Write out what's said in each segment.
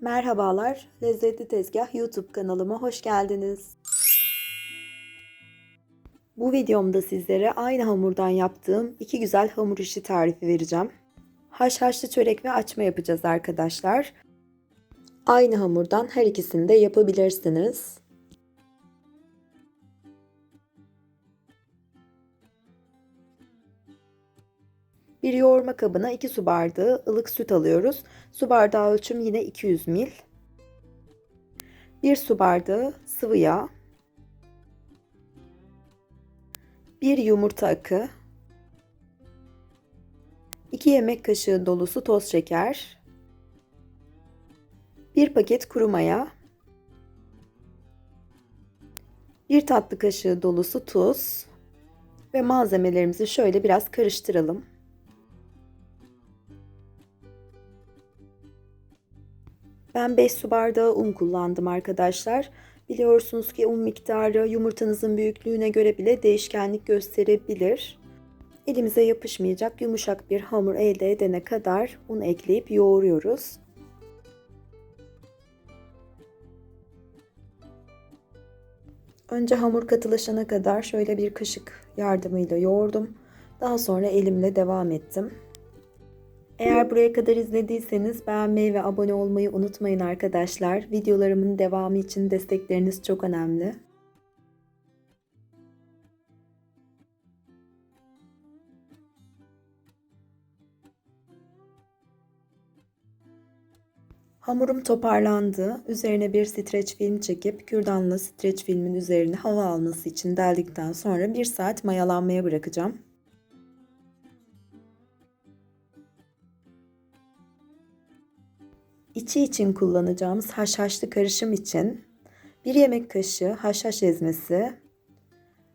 Merhabalar, Lezzetli Tezgah YouTube kanalıma hoş geldiniz. Bu videomda sizlere aynı hamurdan yaptığım iki güzel hamur işi tarifi vereceğim. Haşhaşlı çörek ve açma yapacağız arkadaşlar. Aynı hamurdan her ikisini de yapabilirsiniz. Bir yoğurma kabına 2 su bardağı ılık süt alıyoruz. Su bardağı ölçüm yine 200 ml. 1 su bardağı sıvı yağ. 1 yumurta akı. 2 yemek kaşığı dolusu toz şeker. 1 paket kuru maya. 1 tatlı kaşığı dolusu tuz ve malzemelerimizi şöyle biraz karıştıralım. Ben 5 su bardağı un kullandım arkadaşlar. Biliyorsunuz ki un miktarı yumurtanızın büyüklüğüne göre bile değişkenlik gösterebilir. Elimize yapışmayacak yumuşak bir hamur elde edene kadar un ekleyip yoğuruyoruz. Önce hamur katılaşana kadar şöyle bir kaşık yardımıyla yoğurdum. Daha sonra elimle devam ettim. Eğer buraya kadar izlediyseniz beğenmeyi ve abone olmayı unutmayın arkadaşlar. Videolarımın devamı için destekleriniz çok önemli. Hamurum toparlandı. Üzerine bir streç film çekip kürdanla streç filmin üzerine hava alması için deldikten sonra bir saat mayalanmaya bırakacağım. İçi için kullanacağımız haşhaşlı karışım için 1 yemek kaşığı haşhaş ezmesi,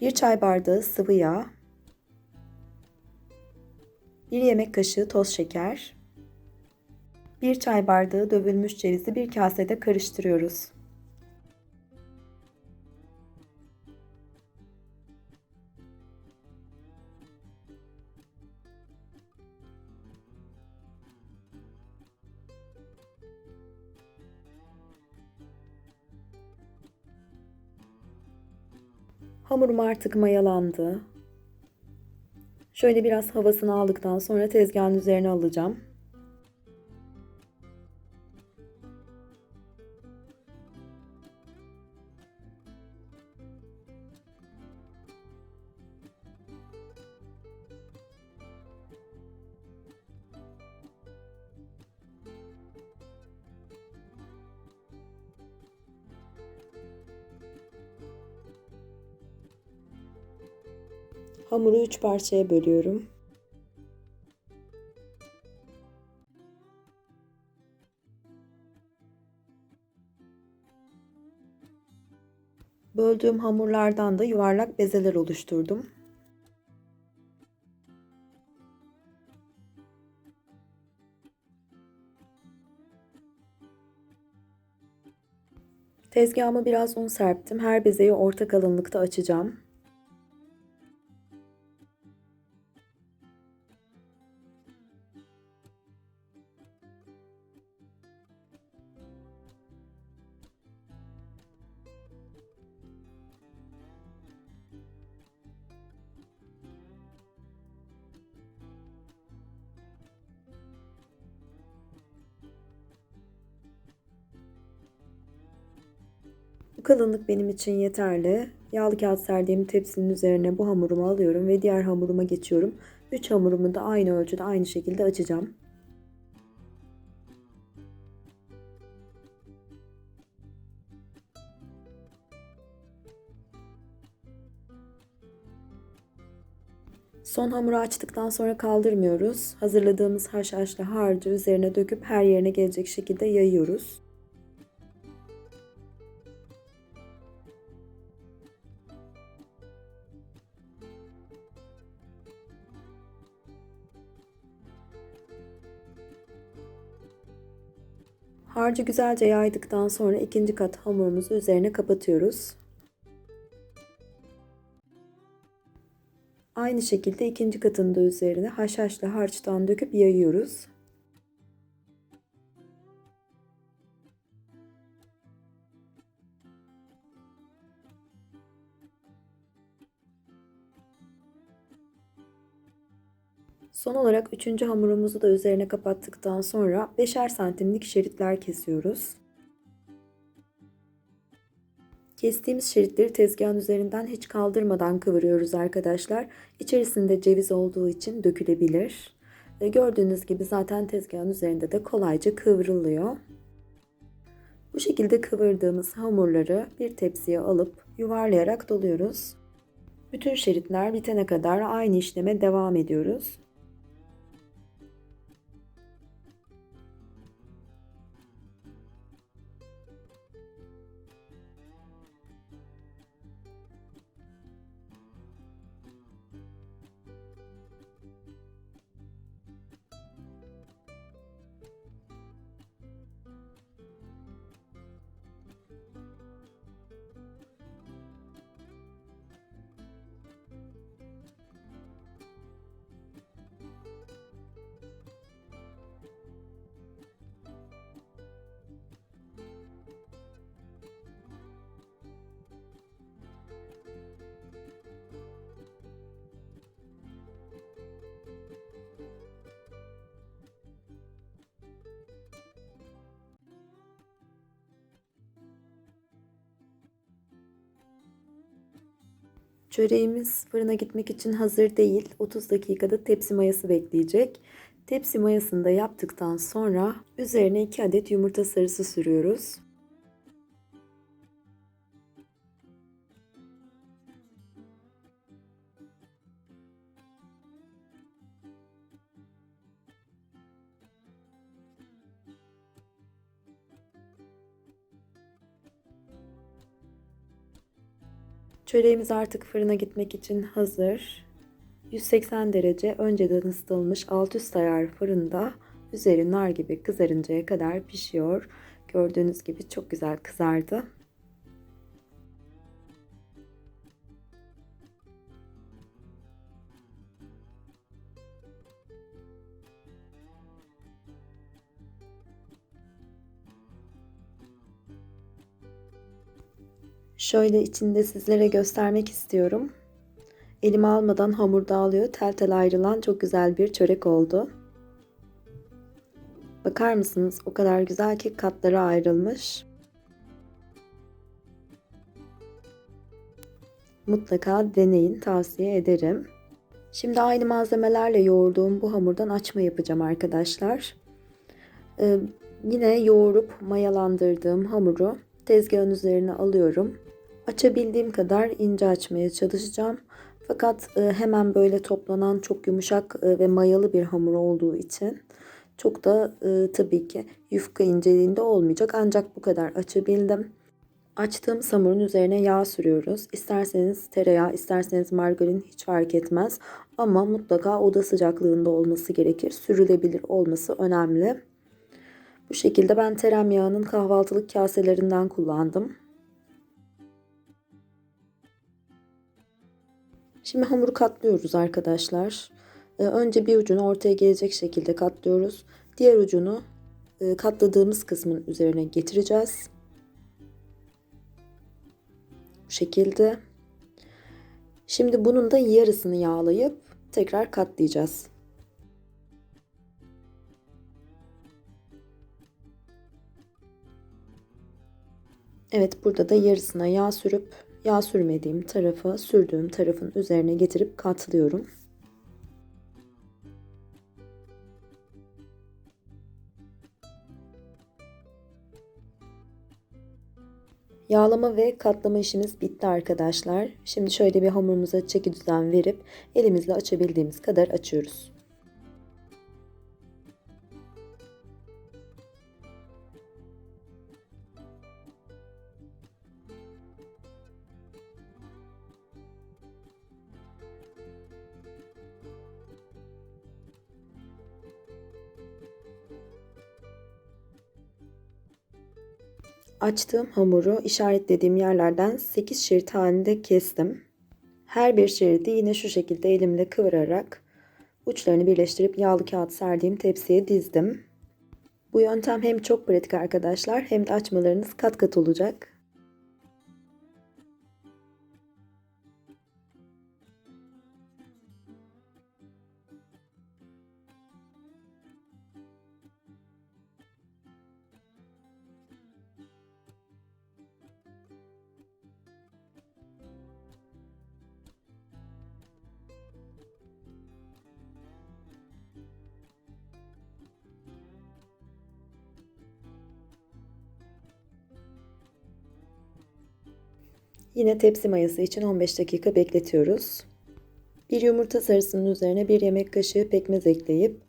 1 çay bardağı sıvı yağ, 1 yemek kaşığı toz şeker, 1 çay bardağı dövülmüş cevizi bir kasede karıştırıyoruz. Hamurum artık mayalandı. Şöyle biraz havasını aldıktan sonra tezgahın üzerine alacağım. Hamuru üç parçaya bölüyorum. Böldüğüm hamurlardan da yuvarlak bezeler oluşturdum. Tezgahıma biraz un serptim. Her bezeyi orta kalınlıkta açacağım. Kalınlık benim için yeterli. Yağlı kağıt serdiğim tepsinin üzerine bu hamurumu alıyorum ve diğer hamuruma geçiyorum. 3 hamurumu da aynı ölçüde aynı şekilde açacağım. Son hamuru açtıktan sonra kaldırmıyoruz. Hazırladığımız haşhaşlı harcı üzerine döküp her yerine gelecek şekilde yayıyoruz. Harcı güzelce yaydıktan sonra ikinci kat hamurumuzu üzerine kapatıyoruz. Aynı şekilde ikinci katını da üzerine haşhaşlı harçtan döküp yayıyoruz. Son olarak üçüncü hamurumuzu da üzerine kapattıktan sonra 5'er santimlik şeritler kesiyoruz. Kestiğimiz şeritleri tezgahın üzerinden hiç kaldırmadan kıvırıyoruz arkadaşlar. İçerisinde ceviz olduğu için dökülebilir. Ve gördüğünüz gibi zaten tezgahın üzerinde de kolayca kıvrılıyor. Bu şekilde kıvırdığımız hamurları bir tepsiye alıp yuvarlayarak doluyoruz. Bütün şeritler bitene kadar aynı işleme devam ediyoruz. Çöreğimiz fırına gitmek için hazır değil. 30 dakikada tepsi mayası bekleyecek. Tepsi mayasını da yaptıktan sonra üzerine 2 adet yumurta sarısı sürüyoruz. Çöreğimiz artık fırına gitmek için hazır. 180 derece önceden ısıtılmış alt üst ayar fırında üzeri nar gibi kızarıncaya kadar pişiyor. Gördüğünüz gibi çok güzel kızardı. Şöyle içinde sizlere göstermek istiyorum. Elime almadan hamur dağılıyor. Tel tel ayrılan çok güzel bir çörek oldu. Bakar mısınız? O kadar güzel ki katlara ayrılmış. Mutlaka deneyin, tavsiye ederim. Şimdi aynı malzemelerle yoğurduğum bu hamurdan açma yapacağım arkadaşlar. Ee, yine yoğurup mayalandırdığım hamuru tezgahın üzerine alıyorum. Açabildiğim kadar ince açmaya çalışacağım. Fakat e, hemen böyle toplanan çok yumuşak e, ve mayalı bir hamur olduğu için çok da e, tabii ki yufka inceliğinde olmayacak. Ancak bu kadar açabildim. Açtığım hamurun üzerine yağ sürüyoruz. İsterseniz tereyağı, isterseniz margarin hiç fark etmez. Ama mutlaka oda sıcaklığında olması gerekir. Sürülebilir olması önemli. Bu şekilde ben teremyağının kahvaltılık kaselerinden kullandım. Şimdi hamuru katlıyoruz arkadaşlar. Ee, önce bir ucunu ortaya gelecek şekilde katlıyoruz. Diğer ucunu e, katladığımız kısmın üzerine getireceğiz. Bu şekilde. Şimdi bunun da yarısını yağlayıp tekrar katlayacağız. Evet burada da yarısına yağ sürüp yağ sürmediğim tarafı sürdüğüm tarafın üzerine getirip katlıyorum. Yağlama ve katlama işimiz bitti arkadaşlar. Şimdi şöyle bir hamurumuza çeki düzen verip elimizle açabildiğimiz kadar açıyoruz. Açtığım hamuru işaretlediğim yerlerden 8 şerit halinde kestim. Her bir şeridi yine şu şekilde elimle kıvırarak uçlarını birleştirip yağlı kağıt serdiğim tepsiye dizdim. Bu yöntem hem çok pratik arkadaşlar hem de açmalarınız kat kat olacak. Yine tepsi mayası için 15 dakika bekletiyoruz. Bir yumurta sarısının üzerine bir yemek kaşığı pekmez ekleyip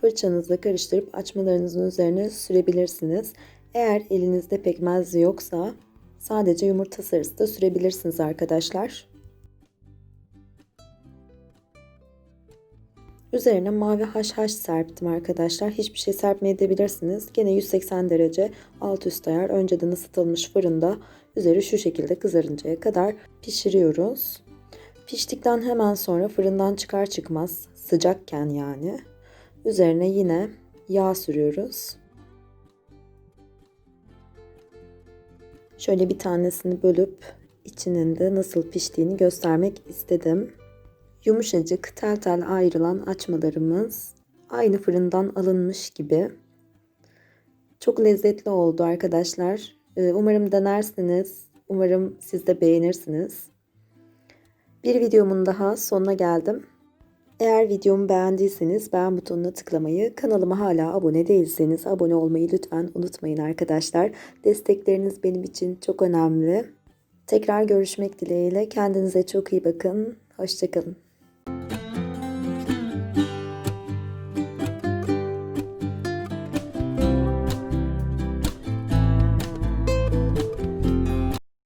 fırçanızla karıştırıp açmalarınızın üzerine sürebilirsiniz. Eğer elinizde pekmez yoksa sadece yumurta sarısı da sürebilirsiniz arkadaşlar. Üzerine mavi haşhaş serptim arkadaşlar. Hiçbir şey serpmeyebilirsiniz. Gene 180 derece alt üst ayar önceden ısıtılmış fırında üzeri şu şekilde kızarıncaya kadar pişiriyoruz. Piştikten hemen sonra fırından çıkar çıkmaz sıcakken yani üzerine yine yağ sürüyoruz. Şöyle bir tanesini bölüp içinin de nasıl piştiğini göstermek istedim. Yumuşacık tel tel ayrılan açmalarımız aynı fırından alınmış gibi. Çok lezzetli oldu arkadaşlar. Ee, Umarım denersiniz. Umarım siz de beğenirsiniz. Bir videomun daha sonuna geldim. Eğer videomu beğendiyseniz beğen butonuna tıklamayı, kanalıma hala abone değilseniz abone olmayı lütfen unutmayın arkadaşlar. Destekleriniz benim için çok önemli. Tekrar görüşmek dileğiyle. Kendinize çok iyi bakın. Hoşçakalın.